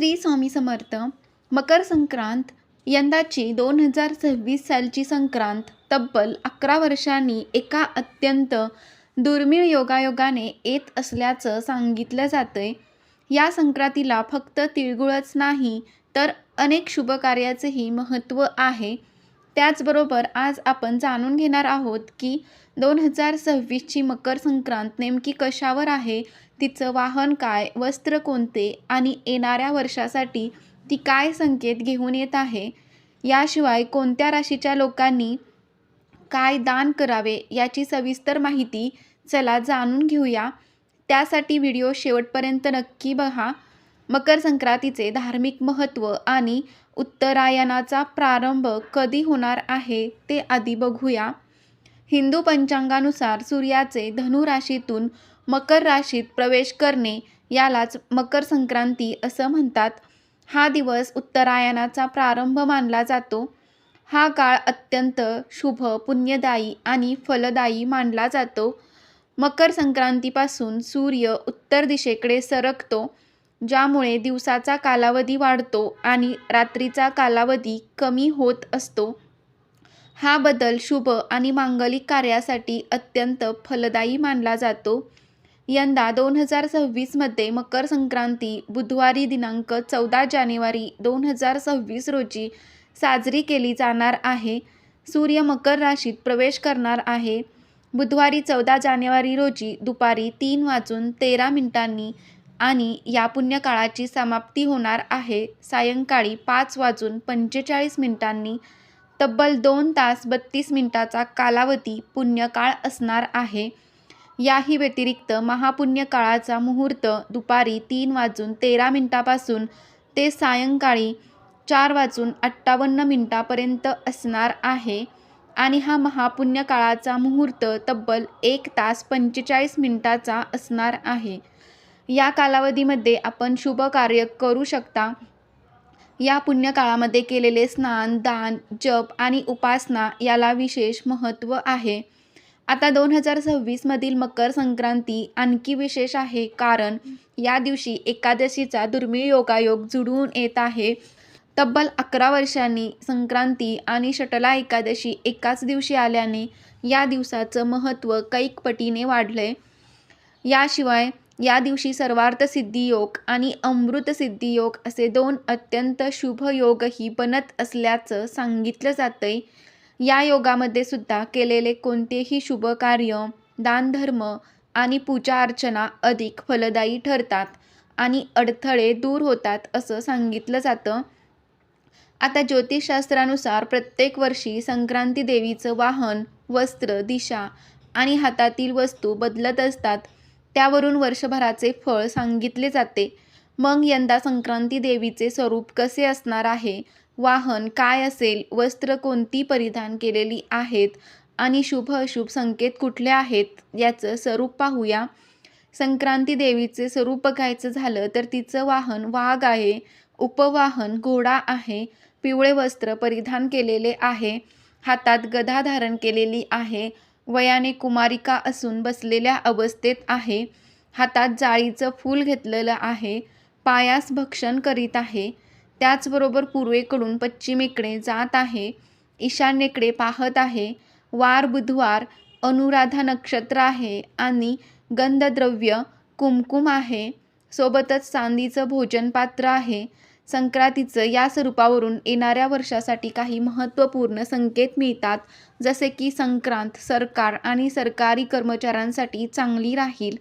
श्री स्वामी समर्थ मकर संक्रांत यंदाची दोन हजार सव्वीस सालची संक्रांत तब्बल अकरा वर्षांनी एका अत्यंत दुर्मिळ योगायोगाने येत असल्याचं सांगितलं जातंय. या संक्रांतीला फक्त तिळगुळच नाही तर अनेक शुभकार्याचेही महत्त्व आहे. त्याचबरोबर आज आपण जाणून घेणार आहोत की दोन हजार सव्वीसची मकर संक्रांत नेमकी कशावर आहे तिचं वाहन काय वस्त्र कोणते आणि येणाऱ्या वर्षासाठी ती काय संकेत घेऊन येत आहे? याशिवाय कोणत्या राशीच्या लोकांनी काय दान करावे याची सविस्तर माहिती चला जाणून घेऊया. त्यासाठी व्हिडिओ शेवटपर्यंत नक्की बघा. मकर संक्रांतीचे धार्मिक महत्त्व आणि उत्तरायणाचा प्रारंभ कधी होणार आहे ते आधी बघूया. हिंदू पंचांगानुसार सूर्याचे धनु राशीतून मकर राशीत प्रवेश करणे यालाच मकर संक्रांती असं म्हणतात. हा दिवस उत्तरायणाचा प्रारंभ मानला जातो. हा काळ अत्यंत शुभ पुण्यदायी आणि फलदायी मानला जातो. मकर संक्रांतीपासून सूर्य उत्तर दिशेकडे सरकतो ज्यामुळे दिवसाचा कालावधी वाढतो आणि रात्रीचा कालावधी कमी होत असतो. हा बदल शुभ आणि मांगलिक कार्यासाठी अत्यंत फलदायी मानला जातो. यंदा दोन हजार सव्वीसमध्ये मकर संक्रांती बुधवारी दिनांक चौदा जानेवारी दोन हजार सव्वीस रोजी साजरी केली जाणार आहे. सूर्य मकर राशीत प्रवेश करणार आहे. बुधवारी चौदा जानेवारी रोजी दुपारी तीन वाजून तेरा मिनिटांनी आणि या पुण्यकाळाची समाप्ती होणार आहे. सायंकाळी पाच वाजून पंचेचाळीस मिनिटांनी तब्बल दोन तास बत्तीस मिनिटाचा कालावधी पुण्यकाळ असणार आहे. याही व्यतिरिक्त महापुण्य काळाचा मुहूर्त दुपारी तीन वाजून तेरा मिनिटापासून ते सायंकाळी चार वाजून अठ्ठावन्न मिनिटापर्यंत असणार आहे आणि हा महापुण्य काळाचा मुहूर्त तब्बल एक तास पंचेचाळीस मिनिटाचा असणार आहे. या कालावधीमध्ये आपण शुभ कार्य करू शकता. या पुण्यकाळामध्ये केलेले स्नान दान जप आणि उपासना याला विशेष महत्त्व आहे. आता दोन हजार सव्वीसमधील मकर संक्रांती आणखी विशेष आहे कारण या दिवशी एकादशीचा दुर्मिळ योगायोग जुळून येत आहे. तब्बल अकरा वर्षांनी संक्रांती आणि शटला एकादशी एकाच दिवशी आल्याने या दिवसाचं महत्त्व कैक पटीने वाढलंय याशिवाय या दिवशी सर्वार्थ सिद्धी योग आणि अमृत सिद्धी योग असे दोन अत्यंत शुभ योगही बनत असल्याचं सांगितलं जातंय. या योगामध्ये सुद्धा केलेले कोणतेही शुभ कार्य दानधर्म आणि पूजा अर्चना अधिक फलदायी ठरतात आणि अडथळे दूर होतात असं सांगितलं जातं. आता ज्योतिषशास्त्रानुसार प्रत्येक वर्षी संक्रांती देवीचं वाहन वस्त्र दिशा आणि हातातील वस्तू बदलत असतात. त्यावरून वर्षभराचे फळ सांगितले जाते. मग यंदा संक्रांती देवीचे स्वरूप कसे असणार आहे? वाहन काय असेल वस्त्र कोणती परिधान केलेली आहेत आणि शुभ अशुभ संकेत कुठले आहेत याचं स्वरूप पाहूया. संक्रांती देवीचे स्वरूप बघायचं झालं तर तिचं वाहन वाघ आहे उपवाहन घोडा आहे पिवळे वस्त्र परिधान केलेले आहे हातात गदा धारण केलेली आहे वयाने कुमारिका असून बसलेल्या अवस्थेत आहे हातात जाळीचं फूल घेतलेलं आहे पायास भक्षण करीत आहे त्याचबरोबर पूर्वेकडून पश्चिमेकडे जात आहे ईशान्येकडे पाहत आहे वार बुधवार अनुराधा नक्षत्र आहे आणि गंधद्रव्य कुमकुम आहे. सोबतच चांदीचं भोजनपात्र आहे. संक्रांतीचं या स्वरूपावरून येणाऱ्या वर्षासाठी काही महत्त्वपूर्ण संकेत मिळतात जसे की संक्रांत सरकार आणि सरकारी कर्मचाऱ्यांसाठी चांगली राहील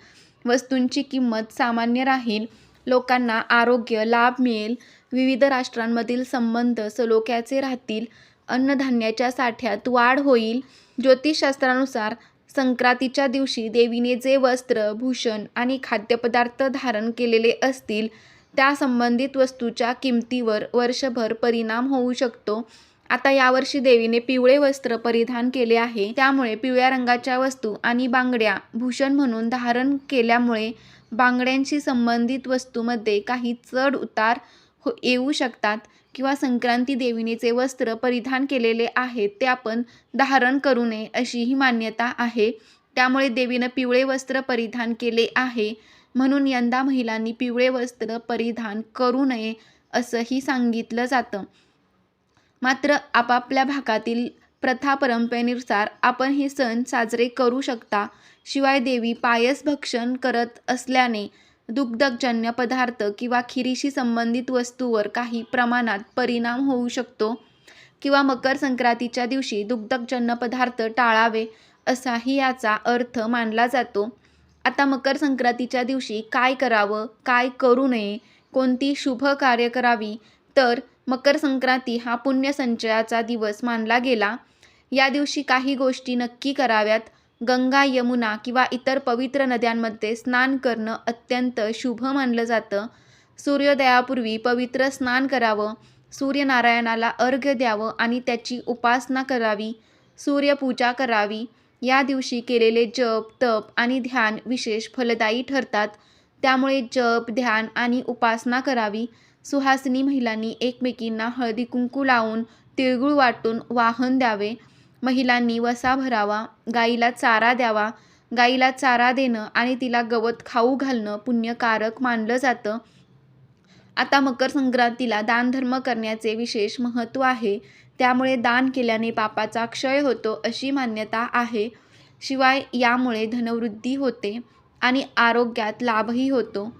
वस्तूंची किंमत सामान्य राहील लोकांना आरोग्य लाभ मिळेल विविध राष्ट्रांमधील संबंध सलोख्याचे राहतील. अन्नधान्याच्या साठ्यात वाढ होईल. ज्योतिषशास्त्रानुसार संक्रांतीच्या दिवशी देवीने जे वस्त्र भूषण आणि खाद्यपदार्थ धारण केलेले असतील त्या संबंधित वस्तूच्या किमतीवर वर्षभर परिणाम होऊ शकतो. आता यावर्षी देवीने पिवळे वस्त्र परिधान केले आहे. त्यामुळे पिवळ्या रंगाच्या वस्तू आणि बांगड्या भूषण म्हणून धारण केल्यामुळे बांगड्यांशी संबंधित वस्तूमध्ये काही चढ उतार हो येऊ शकतात किंवा संक्रांती देवीने जे वस्त्र परिधान केलेले आहेत ते आपण धारण करू नये अशी ही मान्यता आहे. त्यामुळे देवीनं पिवळे वस्त्र परिधान केले आहे. म्हणून यंदा महिलांनी पिवळे वस्त्र परिधान करू नये असंही सांगितलं जातं. मात्र आपापल्या भागातील प्रथा परंपरेनुसार आपण हे सण साजरे करू शकता. शिवाय देवी पायस भक्षण करत असल्याने दुग्धजन्य पदार्थ किंवा खिरीशी संबंधित वस्तूवर काही प्रमाणात परिणाम होऊ शकतो किंवा मकर संक्रांतीच्या दिवशी दुग्धजन्य पदार्थ टाळावे असाही याचा अर्थ मानला जातो. आता मकर संक्रांतीच्या दिवशी काय करावं काय करू नये कोणती शुभ कार्य करावी तर मकर संक्रांती हा पुण्यसंचयाचा दिवस मानला गेला. या दिवशी काही गोष्टी नक्की कराव्यात. गंगा यमुना किंवा इतर पवित्र नद्यांमध्ये स्नान करणं अत्यंत शुभ मानलं जातं. सूर्योदयापूर्वी पवित्र स्नान करावं सूर्यनारायणाला अर्घ्य द्यावं आणि त्याची उपासना करावी सूर्यपूजा करावी. या दिवशी केलेले जप तप आणि ध्यान विशेष फलदायी ठरतात. त्यामुळे जप ध्यान आणि उपासना करावी. सुहासिनी महिलांनी एकमेकींना हळदी कुंकू लावून तिळगुळ वाटून वाहन द्यावे. महिलांनी वसा भरावा गाईला चारा द्यावा गाईला चारा देणं आणि तिला गवत खाऊ घालणं पुण्यकारक मानलं जातं. आता मकर संक्रांतीला दानधर्म करण्याचे विशेष महत्त्व आहे. त्यामुळे दान केल्याने पापाचा क्षय होतो अशी मान्यता आहे. शिवाय यामुळे धनवृद्धी होते आणि आरोग्यात लाभही होतो.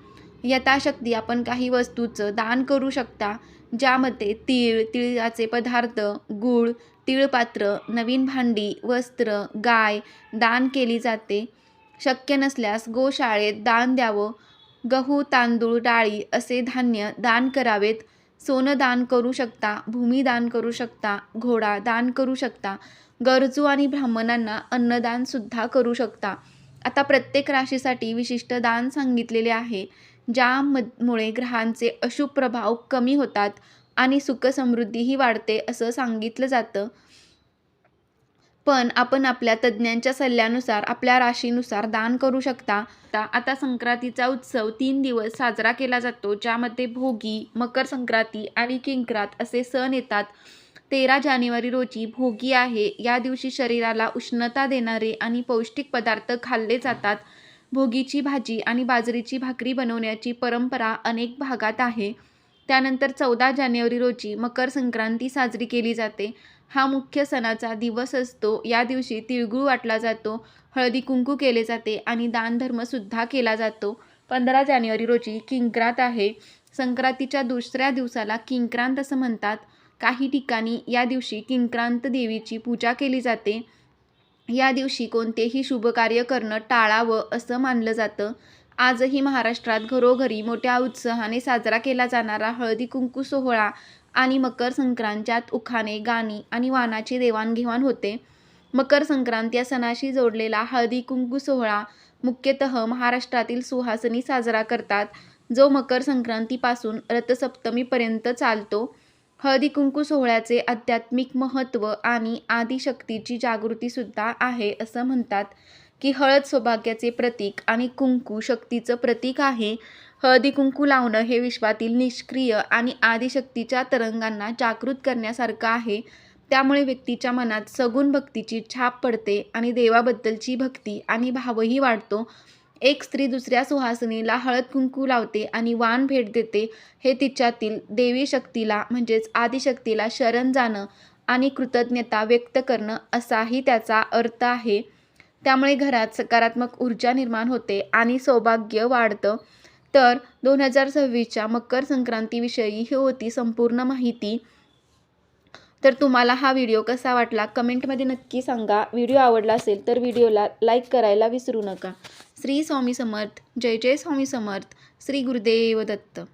यथाशक्ती आपण काही वस्तूचं दान करू शकता ज्यामध्ये तीळ तिळाचे पदार्थ गूळ तिळपात्र नवीन भांडी वस्त्र गाय दान केली जाते. शक्य नसल्यास गोशाळेत दान द्यावं. गहू तांदूळ डाळी असे धान्य दान करावेत. सोनं दान करू शकता भूमी दान करू शकता घोडा दान करू शकता गरजू आणि ब्राह्मणांना अन्नदानसुद्धा करू शकता. आता प्रत्येक राशीसाठी विशिष्ट दान सांगितलेले आहे ज्यामुळे ग्रहांचे अशुभ प्रभाव कमी होतात. आणि सुखसमृद्धीही वाढते असं सांगितलं जातं. पण आपण आपल्या तज्ज्ञांच्या सल्ल्यानुसार आपल्या राशीनुसार दान करू शकता. आता आता संक्रांतीचा उत्सव तीन दिवस साजरा केला जातो ज्यामध्ये भोगी मकर संक्रांती आणि किंक्रात असे सण येतात. तेरा जानेवारी रोजी भोगी आहे. या दिवशी शरीराला उष्णता देणारे आणि पौष्टिक पदार्थ खाल्ले जातात. भोगीची भाजी आणि बाजरीची भाकरी बनवण्याची परंपरा अनेक भागात आहे. त्यानंतर चौदा जानेवारी रोजी मकर संक्रांती साजरी केली जाते. हा मुख्य सणाचा दिवस असतो. या दिवशी तिळगुळ वाटला जातो हळदी कुंकू केले जाते आणि दानधर्मसुद्धा केला जातो. पंधरा जानेवारी रोजी किंक्रांत आहे. संक्रांतीच्या दुसऱ्या दिवसाला किंक्रांत असं म्हणतात. काही ठिकाणी या दिवशी किंक्रांत देवीची पूजा केली जाते. या दिवशी कोणतेही शुभकार्य करणं टाळावं असं मानलं जातं. आजही महाराष्ट्रात घरोघरी मोठ्या उत्साहाने साजरा केला जाणारा हळदी कुंकू सोहळा आणि मकर संक्रांतीत उखाणे गाणी आणि वाणाची देवाणघेवाण होते. मकर संक्रांत या सणाशी जोडलेला हळदी कुंकू सोहळा मुख्यतः महाराष्ट्रातील सुहासनी साजरा करतात जो मकर संक्रांतीपासून रथसप्तमीपर्यंत चालतो. हळदी कुंकू सोहळ्याचे आध्यात्मिक महत्त्व आणि आदिशक्तीची जागृतीसुद्धा आहे असं म्हणतात. की हळद सौभाग्याचे प्रतीक आणि कुंकू शक्तीचं प्रतीक आहे. हळदी कुंकू लावणं हे विश्वातील निष्क्रिय आणि आदिशक्तीच्या तरंगांना जागृत करण्यासारखं आहे. त्यामुळे व्यक्तीच्या मनात सगुण भक्तीची छाप पडते आणि देवाबद्दलची भक्ती आणि भावही वाढतो. एक स्त्री दुसऱ्या सुहासिनीला हळद कुंकू लावते आणि वाण भेट देते. हे तिच्यातील देवी शक्तीला म्हणजेच आदिशक्तीला शरण जाणं आणि कृतज्ञता व्यक्त करणं असाही त्याचा अर्थ आहे. त्यामुळे घरात सकारात्मक ऊर्जा निर्माण होते आणि सौभाग्य वाढतं. तर दोन हजार सव्वीसच्या मकर संक्रांतीविषयी ही होती संपूर्ण माहिती. तर तुम्हाला हा व्हिडिओ कसा वाटला? कमेंटमध्ये नक्की सांगा. व्हिडिओ आवडला असेल तर व्हिडिओला लाईक करायला विसरू नका. श्री स्वामी समर्थ. जय जय स्वामी समर्थ. श्री गुरुदेव दत्त.